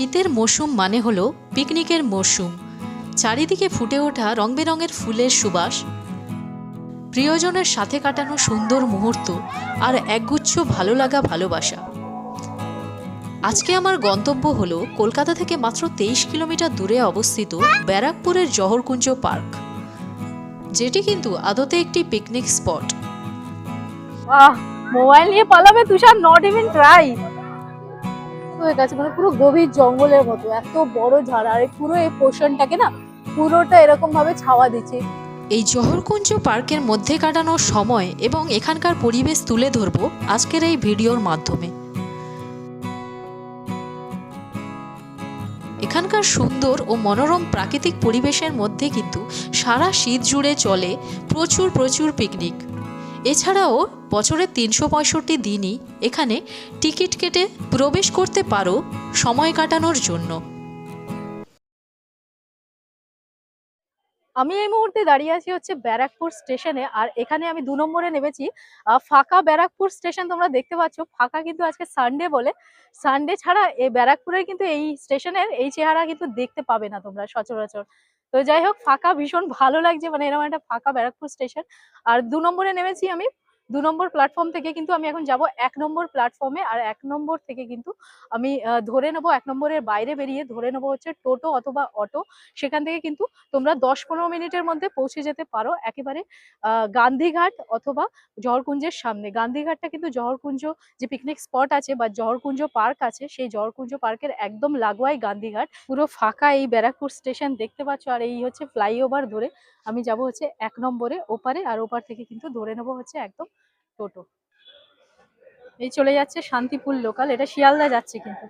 শীতের মৌসুম মানে হলো পিকনিকের মরশুম চারিদিকে ফুটে ওঠা রং বেরঙের ফুলের সুবাস। প্রিয়জনের সাথে কাটানো সুন্দর মুহূর্ত আর একগুচ্ছ ভালো লাগা ভালোবাসা। আজকে আমার গন্তব্য হলো কলকাতা থেকে মাত্র তেইশ কিলোমিটার দূরে অবস্থিত ব্যারাকপুরের জহরকুঞ্জ পার্ক। যেটি কিন্তু আদতে একটি পিকনিক স্পট। মোবাইল নিয়ে পালাবে তুষার নট ইভেন ট্রাই হয়ে গেছে মানে পুরো গভীর জঙ্গলের মতো, এত বড় ঝাড়, আর পুরো এই পোর্শনটাকে না পুরোটা এরকম ভাবে ছাওয়া দিচ্ছে। এই জহরকুঞ্জ পার্কের মধ্যে কাটানো সময় এবং এখানকার পরিবেশ তুলে ধরব আজকের এই ভিডিওর মাধ্যমে। এখানকার সুন্দর ও মনোরম প্রাকৃতিক পরিবেশের মধ্যে কিন্তু সারা শীত জুড়ে চলে প্রচুর প্রচুর পিকনিক এছাড়াও বছরের তিনশো পঁয়ষট্টি দিনই এখানে টিকিট কেটে প্রবেশ করতে পারো সময় কাটানোর জন্য। আমি এই মুহূর্তে দাঁড়িয়ে আছি হচ্ছে ব্যারাকপুর স্টেশনে আর এখানে আমি দু নম্বরে নেমেছি। ফাঁকা ব্যারাকপুর স্টেশন তোমরা দেখতে পাচ্ছ। ফাঁকা কিন্তু আজকে সানডে বলে। সানডে ছাড়া এই ব্যারাকপুরের কিন্তু এই স্টেশনের এই চেহারা কিন্তু দেখতে পাবে না তোমরা সচরাচর। তো যাই হোক, ফাঁকা ভীষণ ভালো লাগছে মানে এরকম একটা ফাঁকা ব্যারাকপুর স্টেশন আর দু নম্বরে নেমেছি আমি দু নম্বর প্ল্যাটফর্ম থেকে কিন্তু আমি এখন যাব এক নম্বর প্ল্যাটফর্মে আর এক নম্বর থেকে কিন্তু আমি ধরে নেব, এক নম্বরের বাইরে বেরিয়ে ধরে নেব হচ্ছে টোটো অথবা অটো। সেখান থেকে কিন্তু তোমরা দশ পনেরো মিনিটের মধ্যে পৌঁছে যেতে পারো একেবারে গান্ধীঘাট অথবা জহরকুঞ্জের সামনে। গান্ধীঘাটটা কিন্তু জহরকুঞ্জ যে পিকনিক স্পট আছে বা জহরকুঞ্জ পার্ক আছে, সেই জহরকুঞ্জ পার্কের একদম লাগোয়াই গান্ধীঘাট। পুরো ফাঁকা এই ব্যারাকপুর স্টেশন দেখতে পাচ্ছ, আর এই হচ্ছে ফ্লাইওভার ধরে আমি যাব হচ্ছে এক নম্বরে, ওপারে, আর ওপার থেকে কিন্তু ধরে নেব হচ্ছে একদম টোটো। এই চলে যাচ্ছে শান্তিপুর লোকাল এটা শিয়ালদা যাচ্ছে কিন্তু।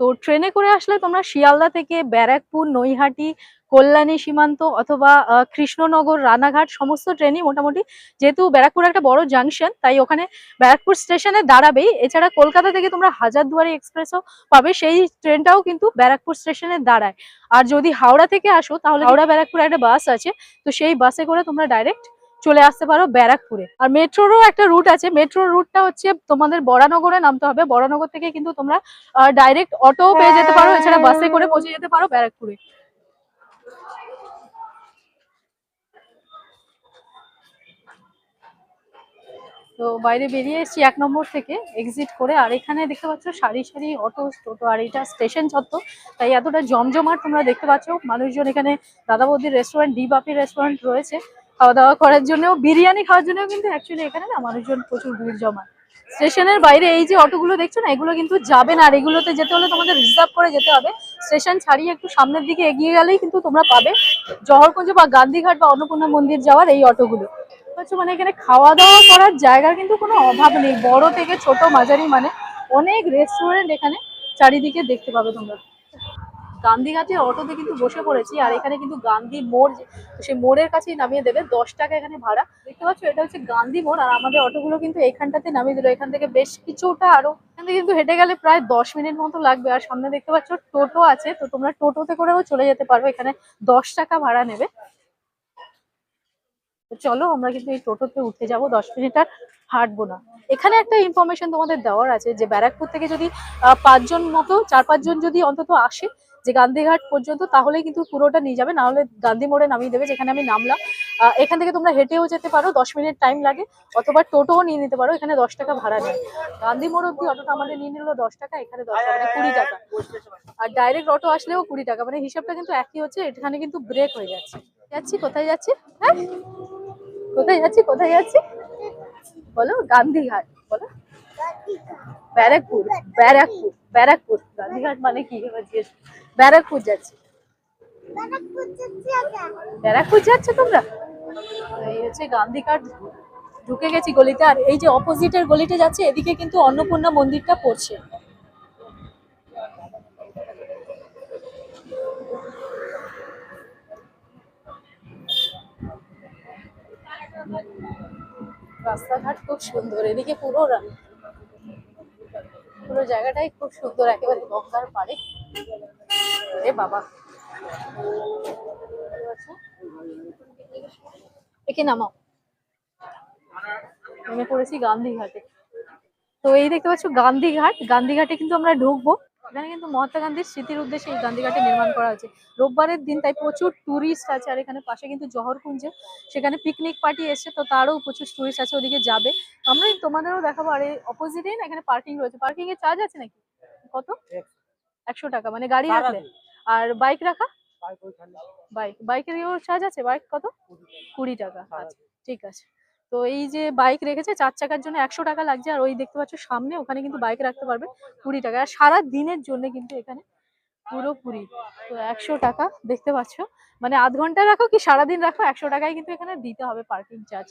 তো ট্রেনে করে আসলে তোমরা শিয়ালদা থেকে ব্যারাকপুর, নৈহাটি কল্যাণী সীমান্ত অথবা কৃষ্ণনগর, রানাঘাট, সমস্ত ট্রেনই মোটামুটি যেহেতু ব্যারাকপুর একটা বড় জাংশন তাই ওখানে ব্যারাকপুর স্টেশনে দাঁড়াবেই। এছাড়া কলকাতা থেকে তোমরা হাজারদুয়ারি এক্সপ্রেসও পাবে, সেই ট্রেনটাও কিন্তু ব্যারাকপুর স্টেশনে দাঁড়ায়। আর যদি হাওড়া থেকে আসো, তাহলে হাওড়া ব্যারাকপুর একটা বাস আছে, তো সেই বাসে করে তোমরা ডাইরেক্ট চলে আসতে পারো ব্যারাকপুরে। আর মেট্রোরও একটা রুট আছে মেট্রো রুটটা হচ্ছে তোমাদের বরানগরে নামতে হবে। বরানগর থেকে কিন্তু তোমরা ডাইরেক্ট অটো পেয়ে যেতে পারো, এছাড়া বাসে করে পৌঁছে যেতে পারো ব্যারাকপুরে। তো বাইরে বেরিয়ে এসেছি এক নম্বর থেকে এক্সিট করে, আর এখানে দেখতে পাচ্ছ সারি সারি অটো টোটো আর এটা স্টেশন চত্বর তাই এতটা জমজমাট তোমরা দেখতে পাচ্ছ। মানুষজন এখানে দাদা বৌদির রেস্টুরেন্ট ডি বাপি রেস্টুরেন্ট রয়েছে। খাওয়া দাওয়া করার জন্য বিরিয়ানি খাওয়ার জন্য কিন্তু অ্যাকচুয়ালি এখানে না মানুষজন প্রচুর ভিড় জমায়। স্টেশনের বাইরে এই যে অটোগুলো দেখছ না, এগুলো কিন্তু যাবে না। আর এগুলোতে যেতে হলে তোমাদের রিজার্ভ করে যেতে হবে। স্টেশন ছাড়িয়ে একটু সামনের দিকে এগিয়ে গেলেই কিন্তু তোমরা পাবে জহরকুঞ্জ বা গান্ধীঘাট বা অন্নপূর্ণা মন্দির যাওয়ার এই অটোগুলো। হচ্ছে মানে এখানে খাওয়া দাওয়া করার জায়গার কিন্তু কোনো অভাব নেই। বড় থেকে ছোট মাঝারি মানে অনেক রেস্টুরেন্ট এখানে চারিদিকে দেখতে পাবে তোমরা। গান্ধীঘাটে অটোতে কিন্তু বসে পড়েছি, আর এখানে কিন্তু গান্ধী মোড় সেই মোড়ের কাছেই নামিয়ে দেবে, দশ টাকা এখানে ভাড়া। দেখতে পাচ্ছ, এটা হচ্ছে গান্ধী মোড়, আর আমাদের অটোগুলো কিন্তু এখানটাতে নামিয়ে দিল। এখান থেকে বেশ কিছুটা আরও, এখান থেকে কিন্তু হেঁটে গেলে প্রায় দশ মিনিট মতো লাগবে। আর সামনে দেখতে পাচ্ছ, টোটো আছে, তো তোমরা টোটোতে করেও চলে যেতে পারবে এখানে দশ টাকা ভাড়া নেবে। চলো, আমরা কিন্তু এই টোটোতে উঠে যাব, দশ মিনিট আর হাঁটবো না। এখানে একটা ইনফরমেশন তোমাদের দেওয়ার আছে যে, ব্যারাকপুর থেকে যদি পাঁচজন মতো, চার পাঁচজন যদি অন্তত আসে যে গান্ধীঘাট পর্যন্ত, তাহলেই কিন্তু পুরোটা নিয়ে যাবে। নাহলে গান্ধী মোড়ে নামিয়ে দেবে, যেখানে আমি নামলাম। এখান থেকে তোমরা হেঁটেও যেতে পারো, দশ মিনিট টাইম লাগে। অথবা টোটোও নিয়ে নিতে পারো, এখানে দশ টাকা ভাড়া নেয়। গান্ধী মোড় অব্দি অটোটা আমাদের নিয়ে নিল দশ টাকা, এখানে দশ টাকা মানে কুড়ি টাকা। আর ডাইরেক্ট অটো আসলেও কুড়ি টাকা মানে হিসাবটা কিন্তু একই হচ্ছে, এখানে কিন্তু ব্রেক হয়ে যাচ্ছে। যাচ্ছি, কোথায় যাচ্ছি? হ্যাঁ? কোথায় যাচ্ছি কোথায় যাচ্ছি? বলো, গান্ধীঘাট, বলো। ব্যারাকপুর ব্যারাকপুর ব্যারাকপুর। গান্ধীঘাট মানে কি? এবার জিজ্ঞেস ব্যারাকপুর যাচ্ছি। ব্যারাকপুর যাচ্ছ তোমরা? এই হচ্ছে গান্ধীঘাট। ঢুকে গেছি গলিতে। আর এই যে অপোজিটের গলিতে যাচ্ছে, এদিকে কিন্তু অন্নপূর্ণা মন্দিরটা পড়ছে। রাস্তাঘাট খুব সুন্দর। এদিকে পুরো রা- পুরো জায়গাটাই খুব সুন্দর, একেবারে গঙ্গার পাড়ে। রে বাবা। একে নামাও। আমি পড়েছি গান্ধী ঘাটে তো এই দেখতে পাচ্ছ গান্ধীঘাট। গান্ধীঘাটে কিন্তু আমরা ঢুকবো। এখানে কিন্তু মহাত্মা গান্ধীর স্মৃতির উদ্দেশ্যে এই গান্ধীঘাটে নির্মাণ করা হয়েছে। রোববারের দিন তাই প্রচুর টুরিস্ট আছে আর এখানে পাশে কিন্তু জহরকুঞ্জে সেখানে পিকনিক পার্টি এসছে তো তারও প্রচুর টুরিস্ট আছে ওদিকে যাবে। আমরা তোমাদেরও দেখাবো আর এই অপোজিটেই না এখানে পার্কিং রয়েছে। পার্কিং এর চার্জ আছে নাকি? কত? একশো টাকা মানে গাড়ি রাখলে। আর বাইক রাখা? বাইক বাইকের চার্জ আছে? বাইক কত? কুড়ি টাকা। আচ্ছা ঠিক আছে। তো এই যে বাইক রেখেছে, চার চাকার জন্য একশো টাকা লাগছে। আর ওই দেখতে পাচ্ছ সামনে, ওখানে কিন্তু বাইক রাখতে পারবে কুড়ি টাকা। আর সারা দিনের জন্য কিন্তু এখানে পুরোপুরি তো একশো টাকা দেখতে পাচ্ছ। মানে আধ ঘণ্টা রাখো কি সারাদিন রাখো, একশো টাকায় কিন্তু এখানে দিতে হবে পার্কিং চার্জ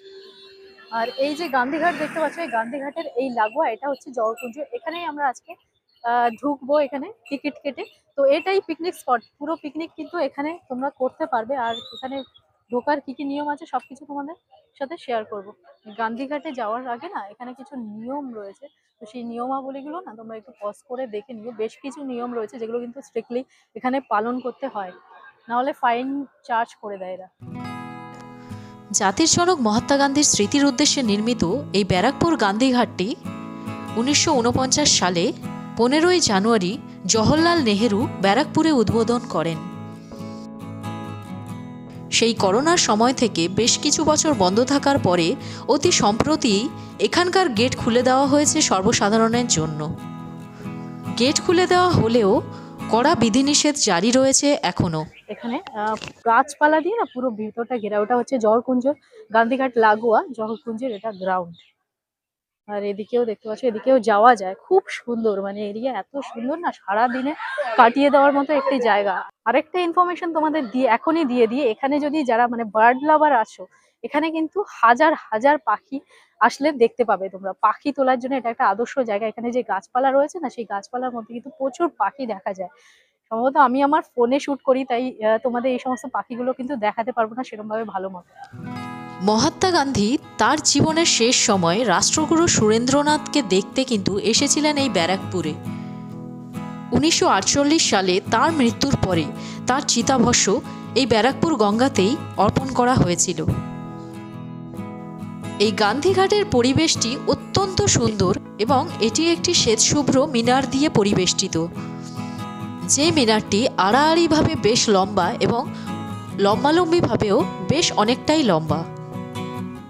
আর এই যে গান্ধীঘাট দেখতে পাচ্ছ, এই গান্ধীঘাটের এই লাগোয়া, এটা হচ্ছে জলকুঞ্জ এখানেই আমরা আজকে ঢুকবো এখানে টিকিট কেটে। তো এটাই পিকনিক স্পট পুরো পিকনিক কিন্তু এখানে তোমরা করতে পারবে। আর এখানে ঢোকার কি কি নিয়ম আছে সবকিছু তোমাদের সাথে শেয়ার করব। গান্ধীঘাটে যাওয়ার আগে না এখানে কিছু নিয়ম রয়েছে। তো সেই নিয়মাবলীগুলো না তোমরা একটু পজ করে দেখে নিও। বেশ কিছু নিয়ম রয়েছে যেগুলো কিন্তু স্ট্রিক্টলি এখানে পালন করতে হয়। নাহলে ফাইন চার্জ করে দেয় এরা। জাতির জনক মহাত্মা গান্ধীর স্মৃতির উদ্দেশ্যে নির্মিত এই ব্যারাকপুর গান্ধীঘাটটি উনিশশো উনপঞ্চাশ সালে পনেরোই জানুয়ারি জওহরলাল নেহেরু ব্যারাকপুরে উদ্বোধন করেন। সেই করোনার সময় থেকে বেশ কিছু বছর বন্ধ থাকার পরে অতি সম্প্রতি এখানকার গেট খুলে দেওয়া হয়েছে সর্বসাধারণের জন্য। গেট খুলে দেওয়া হলেও কড়া বিধিনিষেধ জারি রয়েছে এখনও। এখানে গাছপালা দিয়ে না পুরো ভিতরটা ঘেরা। ওটা হচ্ছে জহরকুঞ্জ গান্ধীঘাট লাগোয়া জহরকুঞ্জের এটা গ্রাউন্ড আর এদিকেও দেখতে পাচ্ছ, এদিকেও যাওয়া যায়। খুব সুন্দর মানে এরিয়া এত সুন্দর না সারা দিনে কাটিয়ে দেওয়ার মতো একটি জায়গা। আরেকটা ইনফরমেশন তোমাদের দিয়ে, এখনই দিয়ে দিয়ে এখানে যদি যারা মানে বার্ড লাভার আছো, এখানে কিন্তু হাজার হাজার পাখি আসলে দেখতে পাবে তোমরা। পাখি তোলার জন্য এটা একটা আদর্শ জায়গা। এখানে যে গাছপালা রয়েছে না, সেই গাছপালার মধ্যে কিন্তু প্রচুর পাখি দেখা যায়। সম্ভবত আমি আমার ফোনে শুট করি, তাই তোমাদের এই সমস্ত পাখিগুলো কিন্তু দেখাতে পারব না সেরকম ভাবে ভালো মতো। মহাত্মা গান্ধী তার জীবনের শেষ সময় রাষ্ট্রগুরু সুরেন্দ্রনাথকে দেখতে কিন্তু এসেছিলেন এই ব্যারাকপুরে। উনিশশো আটচল্লিশ সালে তার মৃত্যুর পরে তার চিতাভস্য এই ব্যারাকপুর গঙ্গাতেই অর্পণ করা হয়েছিল। এই গান্ধীঘাটের পরিবেশটি অত্যন্ত সুন্দর এবং এটি একটি শ্বেতশুভ্র মিনার দিয়ে পরিবেষ্টিত। যে মিনারটি আড়াআড়িভাবে বেশ লম্বা এবং লম্বালম্বিভাবেও বেশ অনেকটাই লম্বা।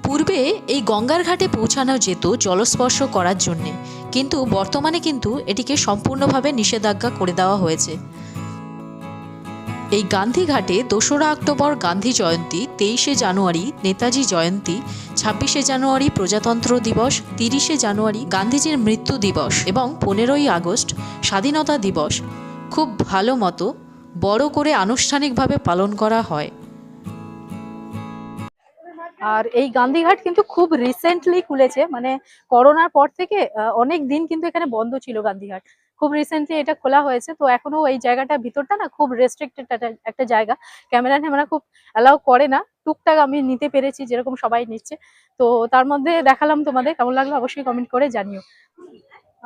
পূর্বে এই গঙ্গার ঘাটে পৌঁছানো যেত জলস্পর্শ করার জন্যে। কিন্তু বর্তমানে কিন্তু এটিকে সম্পূর্ণভাবে নিষেধাজ্ঞা করে দেওয়া হয়েছে। এই গান্ধী ঘাটে দোসরা অক্টোবর গান্ধী জয়ন্তী, তেইশে জানুয়ারি নেতাজি জয়ন্তী, ছাব্বিশে জানুয়ারি প্রজাতন্ত্র দিবস, তিরিশে জানুয়ারি গান্ধীজির মৃত্যু দিবস এবং পনেরোই আগস্ট স্বাধীনতা দিবস। খুব ভালো মতো বড় করে আনুষ্ঠানিকভাবে পালন করা হয়। আর এই গান্ধীঘাট কিন্তু খুব রিসেন্টলি খুলেছে মানে করোনার পর থেকে অনেক দিন কিন্তু এখানে বন্ধ ছিল গান্ধীঘাট। খুব রিসেন্টলি এটা খোলা হয়েছে তো এখনও এই জায়গাটা ভিতরটা না খুব রেস্ট্রিক্টেড একটা জায়গা। ক্যামেরা ট্যামেরা খুব অ্যালাউ করে না টুকটাক আমি নিতে পেরেছি যেরকম সবাই নিচ্ছে। তো তার মধ্যে দেখালাম তোমাদের কেমন লাগল অবশ্যই কমেন্ট করে জানিও।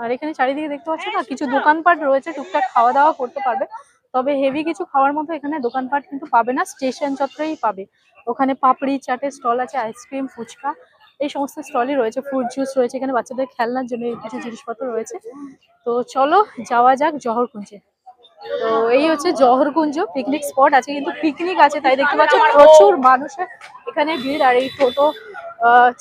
আর এখানে চারিদিকে দেখতে পাচ্ছ না কিছু দোকানপাট রয়েছে টুকটাক খাওয়া দাওয়া করতে পারবে। তবে হেভি কিছু খাওয়ার মতো এখানে দোকানপাট কিন্তু পাবে না স্টেশন চত্বরেই পাবে। ওখানে পাপড়ি, চাটের স্টল আছে আইসক্রিম ফুচকা, এই সমস্ত স্টলই রয়েছে ফ্রুট জুস রয়েছে, এখানে বাচ্চাদের খেলনার জন্য কিছু জিনিসপত্র রয়েছে। তো চলো, যাওয়া যাক জহরকুঞ্জে। তো এই হচ্ছে জহরকুঞ্জ পিকনিক স্পট আছে কিন্তু পিকনিক আছে, তাই দেখতে পাচ্ছ, প্রচুর মানুষের এখানে ভিড়, আর এই টোটো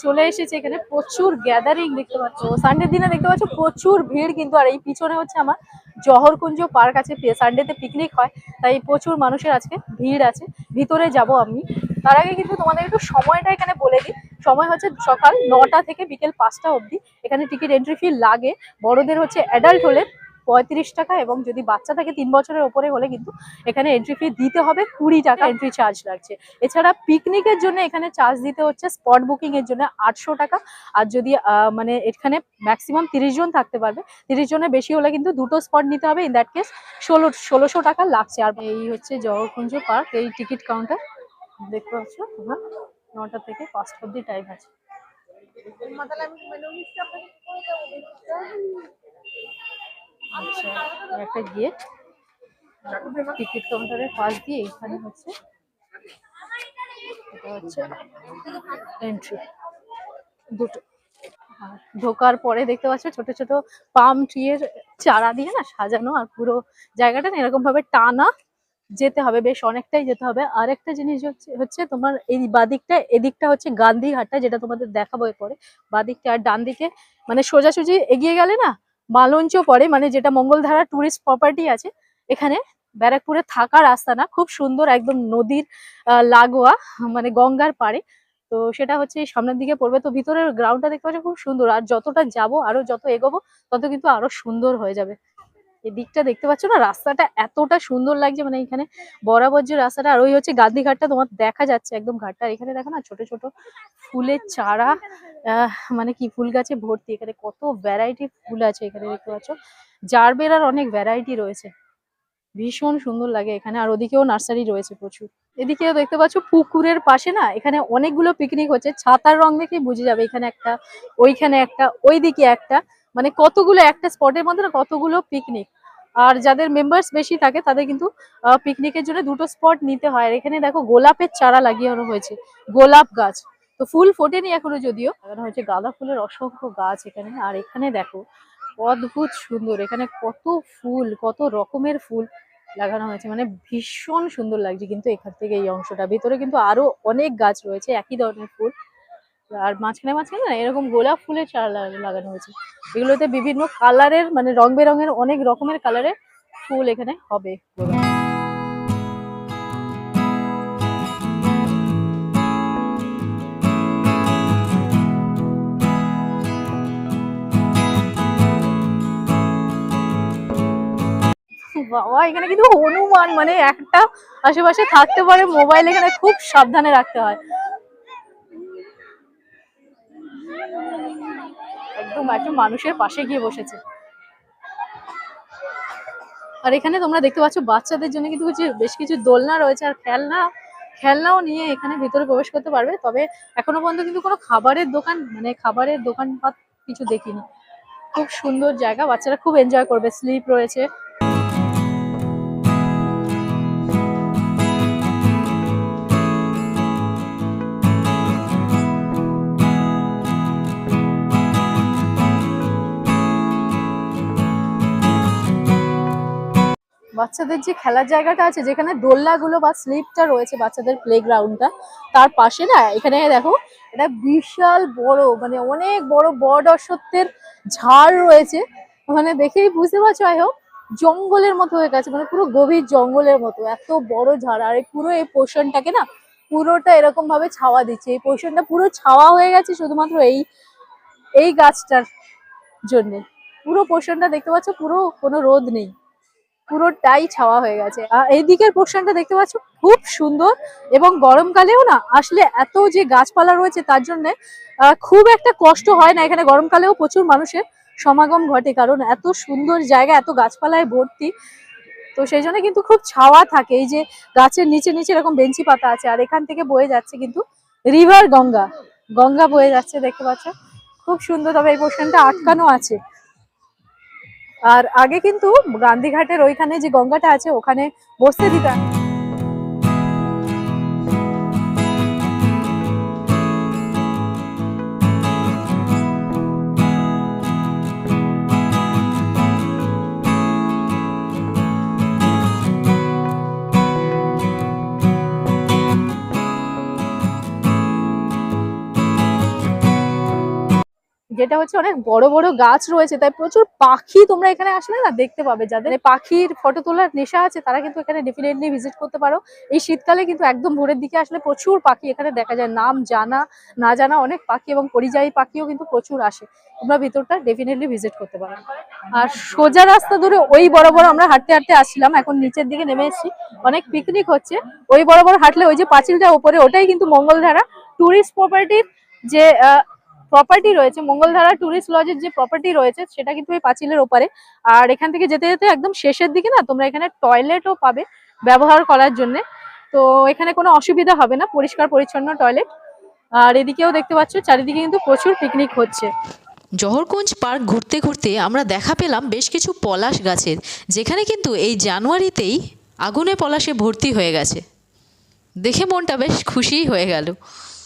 চলে এসেছে এখানে প্রচুর গ্যাদারিং দেখতে পাচ্ছ। সানডের দিনে দেখতে পাচ্ছ প্রচুর ভিড় কিন্তু, আর এই পিছনে হচ্ছে আমার জহরকুঞ্জ পার্ক আছে সানডেতে পিকনিক হয়, তাই প্রচুর মানুষের আজকে ভিড় আছে। ভিতরে যাব আমি। তার আগে কিন্তু তোমাদের একটু সময়টা এখানে বলে দিই। সময় হচ্ছে সকাল নটা থেকে বিকেল পাঁচটা অবধি। এখানে টিকিট এন্ট্রি ফি লাগে। বড়দের হচ্ছে অ্যাডাল্ট হলে পঁয়ত্রিশ টাকা এবং যদি বাচ্চা থাকে তিন বছরের ওপরে হলে কিন্তু এখানে এন্ট্রি ফি দিতে হবে কুড়ি টাকা এন্ট্রি চার্জ লাগছে। এছাড়া পিকনিকের জন্য এখানে চার্জ দিতে হচ্ছে স্পট বুকিং এর জন্য আটশো টাকা। আর যদি মানে এখানে ম্যাক্সিমাম তিরিশ জন থাকতে পারবে। তিরিশ জনের বেশি হলে কিন্তু দুটো স্পট নিতে হবে ইন দ্যাট কেস ষোলো, ষোলোশো টাকা লাগছে। আর এই হচ্ছে জগৎকুঞ্জ পার্ক এই টিকিট কাউন্টার দেখতে পাচ্ছ? তোমরা নটা থেকে পাঁচটা অব্দি টাইম আছে। আচ্ছা একটা গেট টিকিট কাউন্টারের পাশ দিয়ে এখানে হচ্ছে এন্ট্রি দুটো। ঢোকার পরে দেখতে পাচ্ছ ছোট ছোট পাম ট্রি এর চারা দিয়ে না সাজানো আর পুরো জায়গাটা না এরকম ভাবে টানা যেতে হবে, বেশ অনেকটাই যেতে হবে। আরেকটা জিনিস হচ্ছে তোমার এই বাদিকটা, এদিকটা হচ্ছে গান্ধীঘাটটা, যেটা তোমাদের দেখাবো পরে বাদিকটা আর ডান দিকে মানে সোজাসুজি এগিয়ে গেলে না মালঞ্চ পরে মানে যেটা মঙ্গলধারা টুরিস্ট প্রপার্টি আছে, এখানে ব্যারাকপুরে থাকার রাস্তা না, খুব সুন্দর একদম নদীর লাগোয়া মানে গঙ্গার পাড়ে। তো সেটা হচ্ছে সামনের দিকে পড়বে। তো ভিতরের গ্রাউন্ডটা দেখতে পাচ্ছি, খুব সুন্দর। আর যতটা যাব, আরও যত এগোবো, তত কিন্তু আরও সুন্দর হয়ে যাবে। এই দিকটা দেখতে পাচ্ছ না? রাস্তাটা এতটা সুন্দর লাগছে মানে এখানে বরাবর যে রাস্তাটা, আর ওই হচ্ছে গান্ধী ঘাটটা তোমার দেখা যাচ্ছে একদম ঘাটটা। এখানে দেখো না, ছোট ছোট ফুলের চারা মানে কি ফুল গাছে ভর্তি। এখানে কত ভ্যারাইটি ফুল আছে এখানে দেখতে পাচ্ছ। জারবেরার অনেক ভ্যারাইটি রয়েছে। ভীষণ সুন্দর লাগে এখানে, আর ওদিকেও নার্সারি রয়েছে প্রচুর। এদিকেও দেখতে পাচ্ছ পুকুরের পাশে না, এখানে অনেকগুলো পিকনিক হচ্ছে। ছাতার রং দেখেই বুঝে যাবে এখানে একটা, ওইখানে একটা, ওইদিকে একটা। মানে কতগুলো একটা স্পটের মধ্যে না কতগুলো পিকনিক আর যাদের মেম্বার্স বেশি থাকে, তাদের কিন্তু পিকনিকের জন্য দুটো স্পট নিতে হয়। আর এখানে দেখো গোলাপের চারা লাগিয়ে হয়েছে, গোলাপ গাছ। তো ফুল ফোটেনি এখনও যদিও। লাগানো হয়েছে গাঁদা ফুলের অসংখ্য গাছ এখানে। আর এখানে দেখো, অদ্ভুত সুন্দর। এখানে কত ফুল, কত রকমের ফুল লাগানো হয়েছে। মানে ভীষণ সুন্দর লাগছে কিন্তু এখান থেকে এই অংশটা। ভিতরে কিন্তু আরও অনেক গাছ রয়েছে, একই ধরনের ফুল। আর মাঝখানে মাঝখানে না এরকম গোলাপ ফুলের চারা লাগানো হয়েছে। এগুলোতে বিভিন্ন কালারের মানে রং বেরঙের অনেক রকমের কালারের ফুল এখানে হবে। বাবা, এখানে কিন্তু হনুমান মানে একটা আশেপাশে থাকতে পারে মোবাইল এখানে খুব সাবধানে রাখতে হয়। একদম একটা মানুষের পাশে গিয়ে বসেছে। আর এখানে তোমরা দেখতে পাচ্ছ, বাচ্চাদের জন্য কিন্তু কিছু বেশ কিছু দোলনা রয়েছে আর খেলনা, খেলনাও নিয়ে এখানে ভিতরে প্রবেশ করতে পারবে। তবে এখনও পর্যন্ত কিন্তু কোনো খাবারের দোকান মানে খাবারের দোকানপাত কিছু দেখিনি। খুব সুন্দর জায়গা, বাচ্চারা খুব এনজয় করবে। স্লিপ রয়েছে। বাচ্চাদের যে খেলার জায়গাটা আছে, যেখানে দোলনাগুলো বা স্লিপটা রয়েছে বাচ্চাদের প্লে গ্রাউন্ডটা তার পাশে না, এখানে দেখো এটা বিশাল বড় মানে অনেক বড় বড় অশ্বত্থের ঝাড় রয়েছে। মানে দেখেই বুঝতে পারছ আই হোক জঙ্গলের মতো হয়ে গেছে মানে পুরো গভীর জঙ্গলের মতো, এত বড় ঝাড়। আর পুরো এই পোর্শনটাকে না, পুরোটা এরকম ভাবে ছাওয়া দিচ্ছে। এই পোর্শনটা পুরো ছাওয়া হয়ে গেছে শুধুমাত্র এই এই গাছটার জন্য। পুরো পোর্শনটা দেখতে পাচ্ছ, পুরো কোনো রোদ নেই। পুরোটাই ছাওয়া হয়ে গেছে। আর এই দিকের পোর্শনটা দেখতে পাচ্ছ, খুব সুন্দর এবং গরমকালেও না, আসলে এত যে গাছপালা রয়েছে তার জন্য খুব একটা কষ্ট হয় না। এখানে গরমকালেও প্রচুর মানুষের সমাগম ঘটে, কারণ এত সুন্দর জায়গা, এত গাছপালায় ভর্তি। তো সেই জন্য কিন্তু খুব ছাওয়া থাকে। এই যে গাছের নিচে নিচে এরকম বেঞ্চি পাতা আছে, আর এখান থেকে বয়ে যাচ্ছে কিন্তু রিভার গঙ্গা। গঙ্গা বয়ে যাচ্ছে, দেখতে পাচ্ছ? খুব সুন্দর, তবে এই পোর্শনটা আটকানো আছে। আর আগে কিন্তু গান্ধীঘাটের ওইখানে যে গঙ্গাটা আছে ওখানে বসতে দিতাম। যেটা হচ্ছে অনেক বড় বড় গাছ রয়েছে, তাই প্রচুর পাখি তোমরা এখানে আসলে না দেখতে পাবে। যাদের পাখির ফটো তোলার নেশা আছে, তারা কিন্তু এখানে ডেফিনেটলি ভিজিট করতে পারো। এই শীতকালে কিন্তু একদম ভোরের দিকে আসলে প্রচুর পাখি এখানে দেখা যায়। নাম জানা, না জানা অনেক পাখি এবং পরিযায়ী পাখিও কিন্তু প্রচুর আসে। তোমরা ভিতরটা ডেফিনেটলি ভিজিট করতে পারো। আর সোজা রাস্তা ধরে ওই বড় বড় আমরা হাঁটতে হাঁটতে আসছিলাম, এখন নিচের দিকে নেমে এসেছি। অনেক পিকনিক হচ্ছে। ওই বড় বড় হাঁটলে ওই যে পাঁচিলটা ওপরে, ওটাই কিন্তু মঙ্গলধারা। টুরিস্ট প্রপার্টির যে প্রপার্টি রয়েছে, মঙ্গলধারা টুরিস্ট লজের যে প্রপার্টি রয়েছে, সেটা কিন্তু এই পাঁচিলের ওপারে। আর এখান থেকে যেতে যেতে একদম শেষের দিকে না, তোমরা এখানে টয়লেটও পাবে ব্যবহার করার জন্য। তো এখানে কোনো অসুবিধা হবে না, পরিষ্কার পরিচ্ছন্ন টয়লেট আর এদিকেও দেখতে পাচ্ছ, চারিদিকে কিন্তু প্রচুর পিকনিক হচ্ছে। জহরকুঞ্জ পার্ক ঘুরতে ঘুরতে আমরা দেখা পেলাম বেশ কিছু পলাশ গাছের, যেখানে কিন্তু এই জানুয়ারিতেই আগুনে পলাশে ভর্তি হয়ে গেছে। দেখে মনটা বেশ খুশিই হয়ে গেল।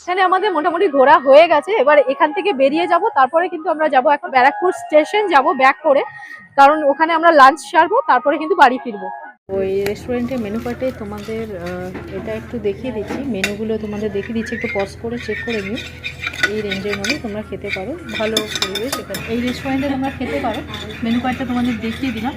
এখানে আমাদের মোটামুটি ঘোরা হয়ে গেছে। এবার এখান থেকে বেরিয়ে যাব তারপরে কিন্তু আমরা যাব এখন ব্যারাকপুর স্টেশন যাব ব্যাক করে। কারণ ওখানে আমরা লাঞ্চ সারবো তারপরে কিন্তু বাড়ি ফিরবো। ওই রেস্টুরেন্টের মেনু কার্ডে তোমাদের এটা একটু দেখিয়ে দিচ্ছি। মেনুগুলো তোমাদের দেখিয়ে দিচ্ছি একটু পজ করে চেক করে নিও। এই রেঞ্জের মধ্যে তোমরা খেতে পারো। ভালো পরিবেশ এখানে। এই রেস্টুরেন্টে তোমরা খেতে পারো। মেনু কার্ডটা তোমাদের দেখিয়ে দিলাম।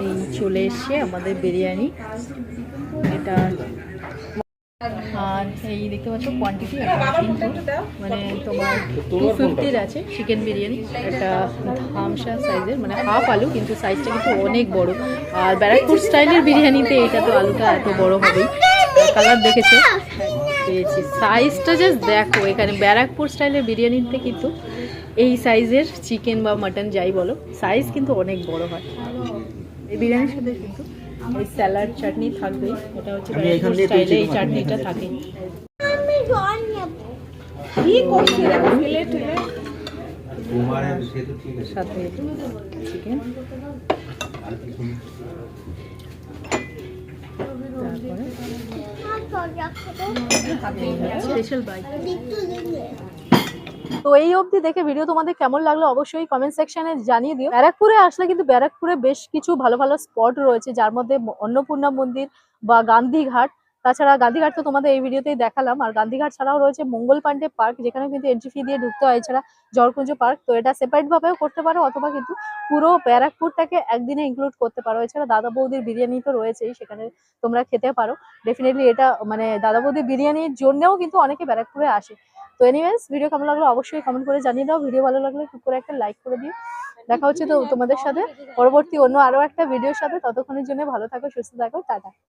এই চলে এসছে আমাদের বিরিয়ানি। এটা আর এই দেখতে পাচ্ছ কোয়ান্টিটি মানে তোমার টু ফিফটির আছে চিকেন বিরিয়ানি। এটা ধামসা সাইজের মানে হাফ আলু, কিন্তু সাইজটা কিন্তু অনেক বড়। আর ব্যারাকপুর স্টাইলের বিরিয়ানিতে এটা তো আলুটা এত বড় হবেই। কালার দেখেছ? পেয়েছি। সাইজটা জাস্ট দেখো, এখানে ব্যারাকপুর স্টাইলের বিরিয়ানিতে কিন্তু এই সাইজের চিকেন বা মাটন যাই বলো সাইজ কিন্তু অনেক বড় হয়। এই বিরিয়ানির সাথে কিন্তু এই স্যালাড চাটনি থাকবে। এটা হচ্ছে আমি এখান ব্যারাকপুর দিয়ে স্টাইলে পেয়েছি এই তোমার চাটনিটা থাকে। সাথে চিকেন তারপরে? স্পেশাল বাইক তো এই অবধি দেখে ভিডিও তোমাদের কেমন লাগল অবশ্যই কমেন্ট সেকশনে জানিয়ে দিও। ব্যারাকপুরে আসলে কিন্তু ব্যারাকপুরে বেশ কিছু ভালো ভালো স্পট রয়েছে, যার মধ্যে অন্নপূর্ণা মন্দির বা গান্ধীঘাট। তাছাড়া গান্ধীঘাট তো তোমাদের এই ভিডিওতেই দেখালাম। আর গান্ধীঘাট ছাড়াও রয়েছে মঙ্গল পান্ডে পার্ক, যেখানে কিন্তু এন্ট্রি ফি দিয়ে ঢুকতে হয়। এছাড়া জলকুঞ্জ পার্ক, তো এটা সেপারেট ভাবেও করতে পারো, অথবা কিন্তু পুরো ব্যারাকপুরটাকে একদিনে ইনক্লুড করতে পারো। এছাড়া দাদা বৌদির বিরিয়ানি তো রয়েছেই, সেখানে তোমরা খেতে পারো। ডেফিনেটলি এটা মানে দাদা বৌদির বিরিয়ানির জন্যও কিন্তু অনেকে ব্যারাকপুরে আসে। তো এনিওয়েজ ভিডিও কেমন লাগল অবশ্যই কমেন্ট করে জানিয়ে দাও। ভিডিও ভালো লাগলে টুক করে একটা লাইক করে দিও। দেখা হচ্ছে তো তোমাদের সাথে। পরবর্তী অন্য আরও একটা ভিডিওর সাথে। ততক্ষণের জন্য ভালো থাকো, সুস্থ থাকো, টাটা।